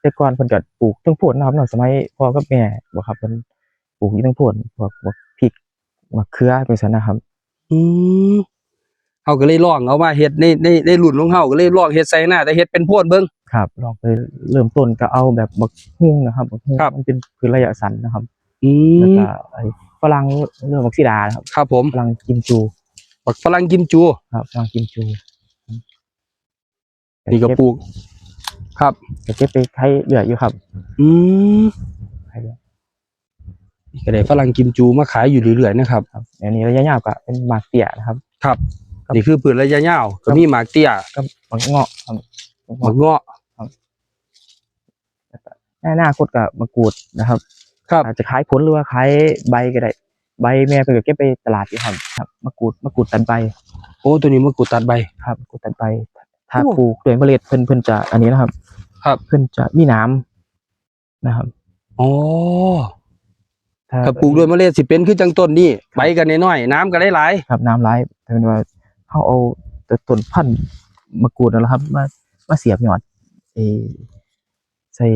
แต่ก่อนเพิ่นก็ปลูกทั้งโพดนะครับเนาะสมัยพ่อกับแม่บ่ครับเพิ่นปลูกอยู่ทั้งโพดพวกบักพริกมะเขือเป็นซั่นนะครับ อืมเฮาก็เลยลองเอามาเฮ็ดในในในรุ่นของเฮาก็เลยลองเฮ็ดใส่หน้าแต่เฮ็ดเป็นโพดเบิ่ง ครับลองไปเริ่มต้นก็เอาแบบบักฮุ่งนะครับบักฮุ่งครับ มันเป็นพืชระยะสั้นนะครับ อืแล้วมก็ไอ้ฝรั่งเรื่องบักซีดานะครับครับผมฝรั่งกิมจูบักฝรั่งกิมจู ครับฝรั่งกิมจูนี่ก็ปลูก ครับก็เก็บไปใช้เหลืออยู่ครับ อืมใช้เหลือนี่ก็ได้ฝรั่งกิมจูมาขายอยู่เรื่อยๆนะครับ ครับอันนี้ระยะยาวก็เป็นหมากเตี้ยนะครับครับ ครับ นี่คือพืชระยะยาวก็มีหมากเตี้ยก็หมากเงาะครับหมากหเงาะมากเงาะหน้าหน้าคดกับมะกรูดนะครับ ครับอาจจะขายผลหรือว่าขายใบก็ได้ ใบแม่เพิ่นก็เก็บไปตลาดอยู่ครับครับมะกรูดมะกรูดตัดใบโอ้ตัวนี้มะกรูดตัดใบครับมะกรูดตัดใบถ้าโอ้ปลูกด้วยเมล็ดเพิ่นเพิ่นจะอันนี้นะครับ ครับ เพิ่นจะมีหน้ำนะครับอ๋อถ้าถ้าปลูกด้วยเมล็ดสิเป็นคือจังต้นนี่ใบกันน้อยๆน้ำก็ได้หลายครับน้ำร้ายแต่เป็นว่าเขาเอาแต่ต้นพันธุ์มะกรูดนั่นแหละครับมามาเสียบยอดเออใส่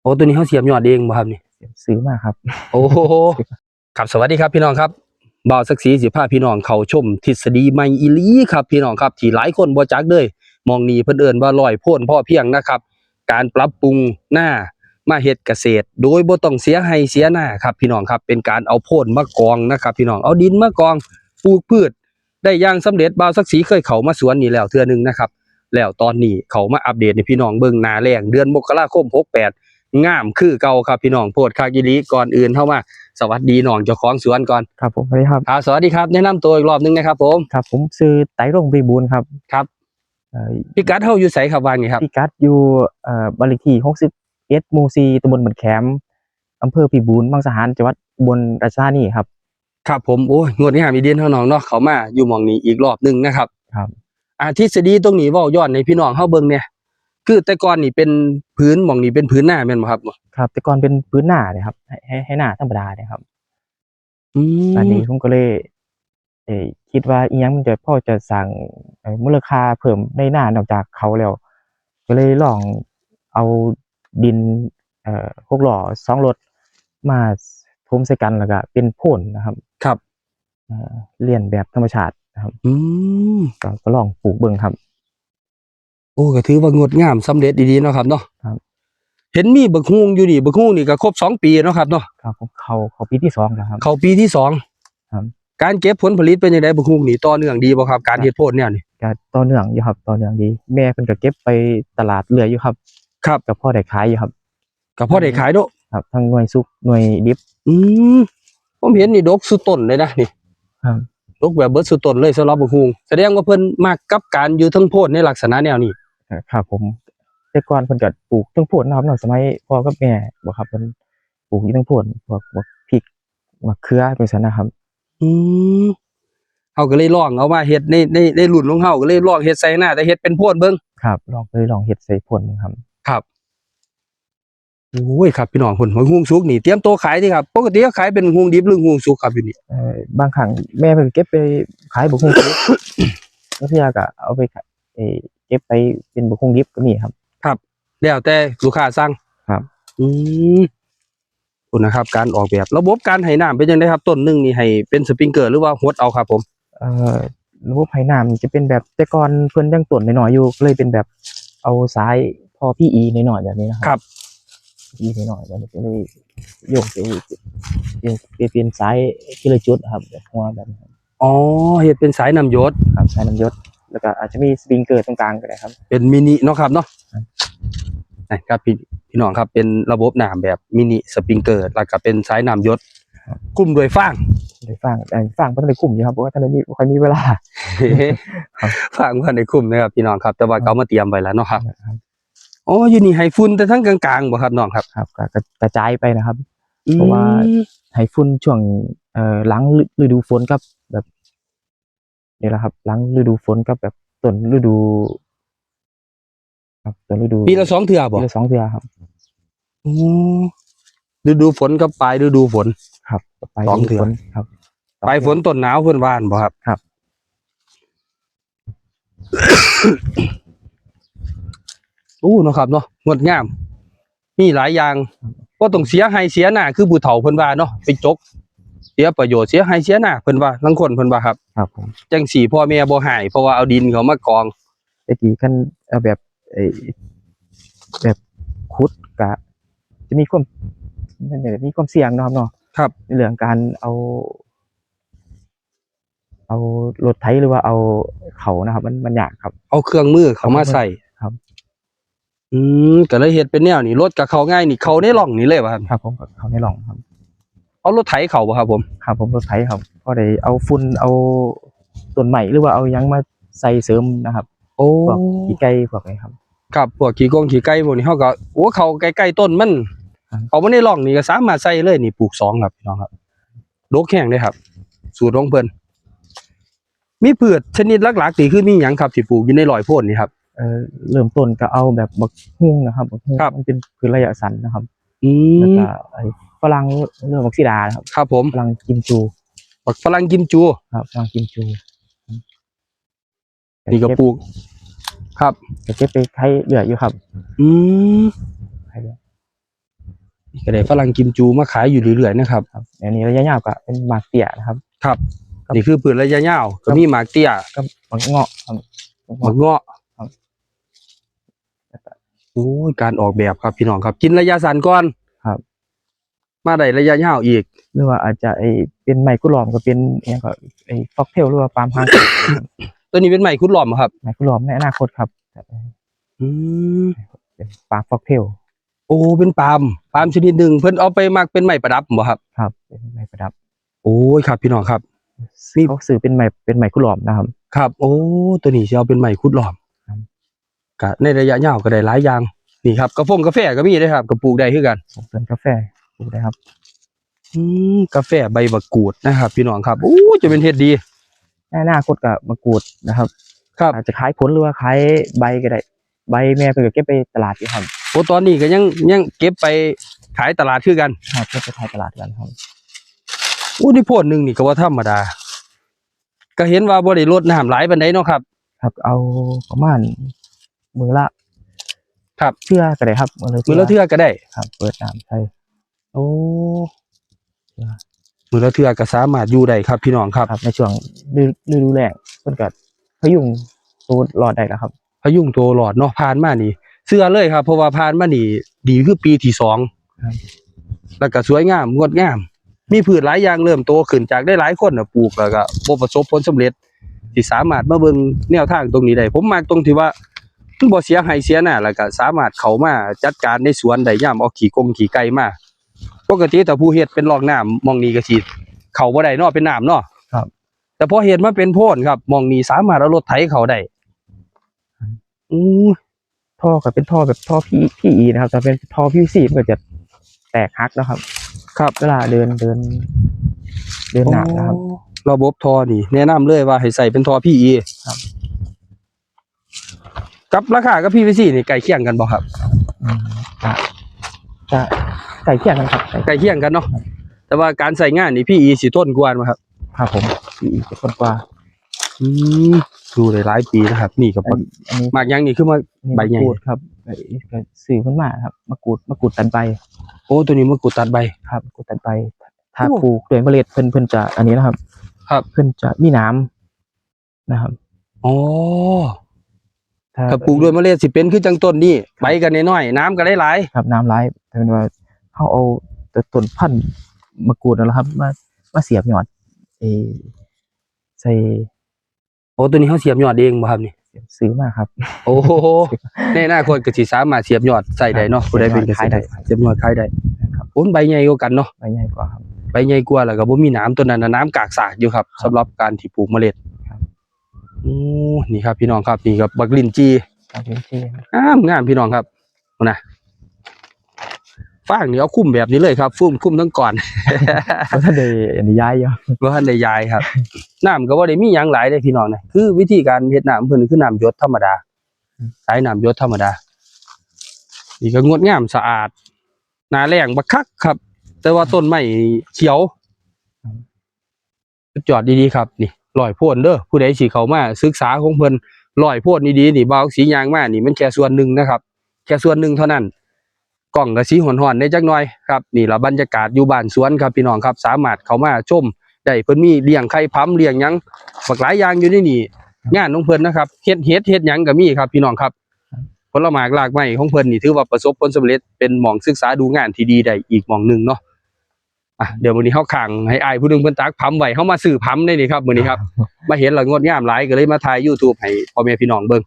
โอ้ตัวนี้เขาเสียบยอดเองบ่ครับนี่ ซื้อมาครับ โอ้โหครับสวัสดีครับพี่น้องครับบ่าวศักดิ์ศรีสิพาพี่น้องเข้าชม ทฤษฎีใหม่อีหลีครับ พี่น้องครับที่หลายคนบ่จักเลย มองนี้เพิ่นเอิ้นว่าลอยโพ่นพ่อเพียงนะครับ การปรับปรุงหน้ามาเฮ็ดเกษตร โดยบ่ต้องเสียให้เสียหน้าครับ พี่น้องครับเป็นการเอาโพ่นมากองนะครับ พี่น้องเอาดินมากองปลูกพืช ได้อย่างสำเร็จบ่าวศักดิ์ศรีเคยเข้ามาสวนนี่แล้วเทื่อหนึงนะครับ แล้วตอนนี้เขามาอัปเดตให้พี่น้องเบิ่งหน้าแรงเดือนมกราคม68งามคือเก่าครับพี่น้องโพดคากิลีก่อนอื่นเข้ามาสวัสดีน้องเจ้าของสวนก่อนครับผมสวัสดีครับครับสวัสดีครับแนะนำตัวอีกรอบหนึงนะครับผมครับผมซื้อไตรรงบริบูรณ์ครับครับเอ่อ พี่กัดเฮาอยู่ไสครับวางนี่ครับพี่กัดอยู่เอ่อบ้านเลขที่61หมู่4ตำบลบันแคมอำเภอพิบูลบางสะหารจังหวัดอุบลราชธานีครับ ครับผมโอ้ยงวดนี้หามีเดียนเท่าน้องเนาะเขามาอยู่หมองนี้อีกรอบหนึงนะครับ ครับอาทฤษฎีตรงนี้เว้าย้อนในพี่น้องเฮาเบิ่งเนี่ยคือแต่ก่อนนี่เป็นพื้นหมองนี้เป็นพื้นหน้าแม่นบ่ครับครับ แต่ก่อนเป็นพื้นหน้าเนี่ยครับให้ให้ให้หน้าธรรมดาเนี่ยครับอืมอันนี้ผมก็เลยเอ่อ คิดว่าอีหยังมันจะพ่อจะสั่งเอ่อมูลค่าเพิ่มในหน้านอกจากเขาแล้ว ก็เลยลองเอาดินเอ่อหกหล่อสองรถมาทมใส่กันแล้วก็เป็นโพ่นนะครับ ครับเอ่อเลียนแบบธรรมชาตินะครับ อืมก็ก็ลองปลูกเบิ่งครับโอ้ก็ถือว่างดงามสำเร็จดีๆเนาะครับเนาะครับ เห็นมีบักฮวงอยู่นี่บักฮวงนี่ก็ครบสองปีเนาะครับเนาะครับผมเขาเขาปีที่สองแล้วครับ เข้าปีที่สองครับ การเก็บผลผลิตเป็นยังไงบักฮวงนี่ต่อเนื่องดีบ่ครับ การเฮ็ดโพดเนี่ยนี่ก็ต่อเนื่องอยู่ครับต่อเนื่องดี แม่เพิ่นก็เก็บไปตลาดเรื่อยอยู่ครับ ครับกับพ่อได้ขายอยู่ครับก็พอได้ขายเนาะครับทั้งหน่วยสุกหน่วยดิบอืมผมเห็นนี่ดกสุดต้นเลยนะนี่ครับดกแบบเบิดสุดต้นเลยสำหรับบักฮวงแสดงว่าเพิ่นมักกับการอยู่ทั้งโพดในลักษณะแนวนี้เอ่อครับผมแต่ก่อนเพิ่นก็ปลูกทั้งโพดนะครับเนาะสมัยพ่อกับแม่บ่ครับเพิ่นปลูกอยู่ทั้งโพดพวกพวกพริกมะเขือเป็นซั่นนะครับ อืมเฮาก็เลยลองเอามาเฮ็ดในในในรุ่นของเฮาก็เลยลองเฮ็ดใส่หน้าแต่เฮ็ดเป็นโพดเบิ่งครับ ลองเลยลองเฮ็ดใส่ผลครับ ครับโอ้ยครับพี่น้องคนหอยฮวงสุกนี่เตรียมตัวขายดิครับปกติก็ขายเป็นฮวงดิบหรือฮวงสุกครับอยู่นี่เอ่อบางครั้งแม่เพิ่นเก็บไปขายบ่คงสุกแล้วพี่ยาก็เอาไปขายเอ่อเก็บไปเป็นบ่คงดิบก็มีครับ แล้วแต่ลูกค้าสั่งครับ อืม คุณนะครับ การออกแบบระบบการให้น้ำเป็นยังไงครับ ต้นหนึงนี่ให้เป็นสปริงเกอร์หรือว่าฮดเอาครับผมเอ่อระบบไผน้ำนี่จะเป็นแบบแต่ก่อนเพิ่นยังต้นน้อยๆอยู่ก็เลยเป็นแบบเอาสายพอพี่อีน้อยๆแบบนี้นะคครัรับอีน้อยๆแบบนี้ก็เลยโยกไปเป็นเป็นเป็นสายทีละจุดครับแบบหัวแบบนี้ครับอ๋อเฮ็ดเป็นสายน้ำหยศครับสายน้ำยศแล้วก็อาจจะมีสปริงเกอร์ตรงกลางก็ได้ครับ เป็นมินิเนาะครับเนาะครับ นะครับพี่พี่น้องครับเป็นระบบน้ำแบบมินิสปริงเกอร์แล้วก็เป็นสายน้ำหยศกลุ่มด้วยฟางโดยฟังแต่ฟังเพิ่นได้กลุ่มอยู่ครับเพราะว่าท่านนี้บ่ค่อยมีเวลาครับฟางเพื่อนในกลุ่มนะครับพี่น้องครับ แต่ว่าเขามาเตรียมไว้แล้วเนาะครับครับอ๋ออยู่นี่ให้ฝุ่นแต่ทั้งกลางๆบ่ครับน้องครับครับก็กระจายไปนะครับ เพราะว่าอืมให้ฝุ่นช่วงเอ่อหลังฤดูฝนกับแบบนี่แหละครับหลังฤดูฝนกับแบบต้นฤดู ครับต้นฤดูปีละสองเทื่อบ่ปีละสองเทื่อครับอ๋อฤดูฝนกับปลายฤดูฝน ครับไปสองเทื่อฤดูฝนครับปลายฝนต้นหนาวเพิ่นว่านบ่ครับครับ อู้เนาะครับเนาะงดงาม มีหลายอย่างก็ต้องเสียให้เสียหน้าคือผู้เฒ่าเพิ่นว่าเนาะไปจก เสียประโยชน์เสียให้เสียหน้าเพิ่นว่าลางคนเพิ่นว่าครับ ครับผมจังสี่พ่อแม่บ่หายเพราะว่าเอาดินเขามากองตะกี้กันเอาแบบ ไอ้แบบคุดกะ จะมีความมันจะมีความเสี่ยงเนาะครับเนาะครับในเรื่องการเอา เอารถไถหรือว่าเอาเขานะครับ มันมันยากครับ เอาเครื่องมือเขามาใส่ครับ อืมก็เลยเฮ็ดเป็นแนวนี้รถก็เข้าง่ายนี่เข้าในร่องนี่เลยว่ะครับครับผมก็เขาในหลองครับ เอารถไถเข้าบ่ครับ ผมครับผมรถไถครับก็ได้เอาฝุ่นเอาต้นใหม่หรือว่าเอาหยังมาใส่เสริมนะครับ โอ้พวกขี้ไก่พวกนี้ครับ ครับพวกขี้กงขี้ไก่พวกนี้เฮาก็โอ้เข้าใกล้ๆต้นมันครับเอามาในร่องนี่ก็สามารถใส่เลยนี่ปลูกสองครับพี่น้องครับดกแห้งเลยครับ สูตรของเพิ่นมีพืชชนิดหลักๆนี่คือมีหยังครับที่ปลูกอยู่ในรอยโพนนี่ครับเอ่อเริ่มต้นก็เอาแบบบักฮุ่งนะครับบักฮุ่งครับมันเป็นพืชระยะสั้นนะครับอืแล้วมก็ไอ้ฝรั่งเรื่องบักซีดานะครับครับผมฝรั่งกิมจูบักฝรั่งกิมจู ครับฝรั่งกิมจูนี่ก็ปลูก ครับก็เก็บไปใช้เหลืออยู่ครับ อืมใช้เหลือนี่ก็ได้ฝรั่งกิมจูมาขายอยู่เรื่อยๆนะครับครับอันนี้ระยะยาวก็เป็นหมากเตี้ยนะครับครับ ครับนี่คือพืชระยะยาวก็มีหมากเตี้ยก็บักเงาะครับบักหมากเงาะเงาะโอ้ยการออกแบบครับพี่น้องครับ กินระยะสั้นก่อนครับ มาได้ระยะยาวอีก หรือว่าอาจจะไอ้เป็นไม้กุหลาบก็เป็นอหยังก็ไอ้ฟอกเทลหรือว่าปาล์มฮาง ตัวนี้เป็นไม้คุดหลอมเหรอครับไม้กุหลาบในอนาคตครับอืมเป็นปาล์มฟอกเทลโอ้เป็นปาล์มปาล์มชนิดหนึ่งเพิ่นเอาไปมักเป็นไม้ประดับบ่ครับ ครับ เป็นไม้ประดับโอ้ยครับ พี่น้องครับ มี เขาซื้อเป็นไม้เป็นไม้กุหลาบนะครับ ครับ โอ้ ตัวนี้สิเอาเป็นไม้คุดหลอมครับก็ในระยะยาวก็ได้หลายอย่างนี่ครับกระฟงกาแฟก็มีเด้อครับก็ปลูกได้คือกัน ผมเป็นกาแฟปลูกได้ครับ อืมกาแฟใบมะกรูดนะครับ พี่น้องครับโอ้จะเป็นเฮ็ดดี ในอนาคตก็มากรูดนะครับ ครับอาจจะขายผลหรือว่าขายใบก็ได้ ใบแม่เพิ่นก็เก็บไปตลาดอยู่ครับโอ้ตอนนี้ก็ยังยังเก็บไปขายตลาดคือกันครับเก็บไปขายตลาดกันครับอู้นี่โพดหนึงนี่ก็ว่าธรรมดา ก็เห็นว่าบ่ได้ลดน้ำหลายปานใดเนาะครับ ครับเอาประมาณมือละครับเชื่อก็ได้ครับมือละมือละเทื่อก็ได้ครับ เปิดน้ำใช่โอ้ครับ มือละเทื่อก็สามารถอยู่ได้ครับพี่น้องครับ ครับ ในช่วงฤดูฤดูแล้งเพิ่นก็พยุงตัวรอดได้แล้วครับ พยุงตัวหลอดเนาะผ่านมานี่ เสื้อเลยครับ เพราะว่าผ่านมานี่ ดีคือปีที่สองครับ แล้วก็สวยงามงดงาม มีพืชหลายอย่างเริ่มโตขึ้นจากได้หลายคนน่ะปลูกแล้วก็บ่ประสบผลสำเร็จที่สามารถมาเบิ่งแนวทางตรงนี้ได้ผมมักตรงที่ว่ามันบ่เสียหายเสียหน้าแล้วก็สามารถเข้ามาจัดการในสวนได้ยามเอาขี้กงขี้ไก่มา ปกติถ้าผู้เฮ็ดเป็นรองน้ำมองนี้ก็สิเข้าบ่ได้เนาะเป็นน้ำเนาะครับ แต่พอเฮ็ดมาเป็นโพนครับมองนี้สามารถเอารถไถเข้าได้อือท่อก็เป็นท่อแบบท่อพีพีนะครับแต่เป็นท่อพีซีมันก็จะแตกหักนะครับ ครับเวลาเดินเดิน เดินหนักนะครับโอ้ระบบท่อนี่แนะนำเลยว่าให้ใส่เป็นท่อ PE ครับ กับราคากับ PVC นี่ใกล้เคียงกันบ่ครับอืม จะจะใส่เคียงกันครับใส่ใกล้เคียงกันเนาะแต่ว่าการใส่งานนี่ PE สิทนกว่าบ่ครับครับผมพีจะคนกว่าอืมดูได้หลายปีนะครับ นี่ก็อันอันนี้มากอยังนี่คือมาอันนี้ใบใหญ่มะกรูดครับไอ้ก็สื่อขึ้นมาครับมะกรูดมะกรูดตัดใบ โอ้ตัวนี้มะกรูดตัดใบครับมะกรูดตัดใบถ้าโอ้ปลูกโดยเมล็ดเพิ่นเพิ่นจะอันนี้นะครับ ครับเพิ่นจะมีน้ำนะครับอ๋อถ้าปลูกด้วยเมล็ดสิเป็นคือจังต้นนี่ใบกันน้อยๆน้ำก็ได้หลายครับน้ำร้ายแต่เป็นว่า เขาเอาแต่ต้นพันธุ์มะกรูดนั่นแหละครับ มามาเสียบยอดเออใส่โอ้ตัวนี้เขาเสียบยอดเองบ่ครับนี่ซื้อมาครับ โอ้โหในอนาคตก็สิสามารถเสียบยอดใส่ได้เนาะผู้ใดเป็นเกษตรกรเสียบยอดขายได้ครับโอ้ใบใหญ่กว่ากันเนาะใบใหญ่กว่าครับใบใหญ่กว่าแล้วก็บ่มีน้ำตัวนั้นน่ะน้ำกากสากอยู่ครับครับสำหรับการที่ปลูกเมล็ดครับโอ้นี่ครับพี่น้องครับนี่ครับบักลินจีครับพื้นที่ครับงามงามพี่น้องครับเอานะ ฟางนี่เอาคุ้มแบบนี้เลยครับฟุ้มคุ้มทั้งก่อนเพราะถ้าได้อันนี้ย้ายเยอะบ่ทันได้ยายครับน้ำก็บ่ได้มีหยังหลายเด้พี่น้องนะคือวิธีการเฮ็ดน้ำเพิ่นคือน้ำหยดธรรมดาสายน้ำหยดธรรมดานี่ก็งดงามสะอาดหน้าแรงบักคักครับ แต่ว่าต้นไม้เขียวสุดยอดดีๆครับนี่ลอยโพ่นเด้อผู้ใดสิเข้ามาศึกษาของเพิ่นลอยโพ่นดีๆนี่บ่าวสียางมานี่มันแค่ส่วนหนึ่งนะครับ แค่ส่วนหนึ่งเท่านั้น กล้องก็สีหอนๆได้จักหน่อยครับนี่ละบรรยากาศอยู่บ้านสวนครับพี่น้องครับ สามารถเข้ามาชมได้เพิ่นมีเลี้ยงไข่พัมเลี้ยงหยังบักหลายอย่างอยู่ในนี่งานของเพิ่นนะครับเฮ็ดเฮ็ดเฮ็ดหยังก็มีครับพี่น้องครับผลไม้หลากไม้ของเพิ่นนี่ถือว่าประสบผลสำเร็จเป็นหม่องศึกษาดูงานที่ดีได้อีกหม่องหนึงเนาะอะเดี๋ยวมื้อนี้เฮาขังให้อายผู้หนึงเพิ่นตักพัมไว้เฮามาซื้อพัมได้นี่ครับมื้อนี้ครับมาเห็นแล้วงดงามหลายก็เลยมาถ่าย YouTube ให้พ่อแม่พี่น้องเบิ่ง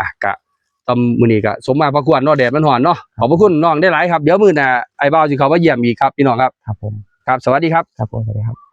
อะกะ ตำมื้อนี้ก็สมมาประกวดเนาะแดดมันร้อนเนาะขอบพระคุณน้องได้หลายครับเดี๋ยวมื้อหน้าไอ้บ่าวสิเข้ามาเยี่ยมอีกครับพี่น้องครับครับผมครับ สวัสดีครับครับผมสวัสดีครับ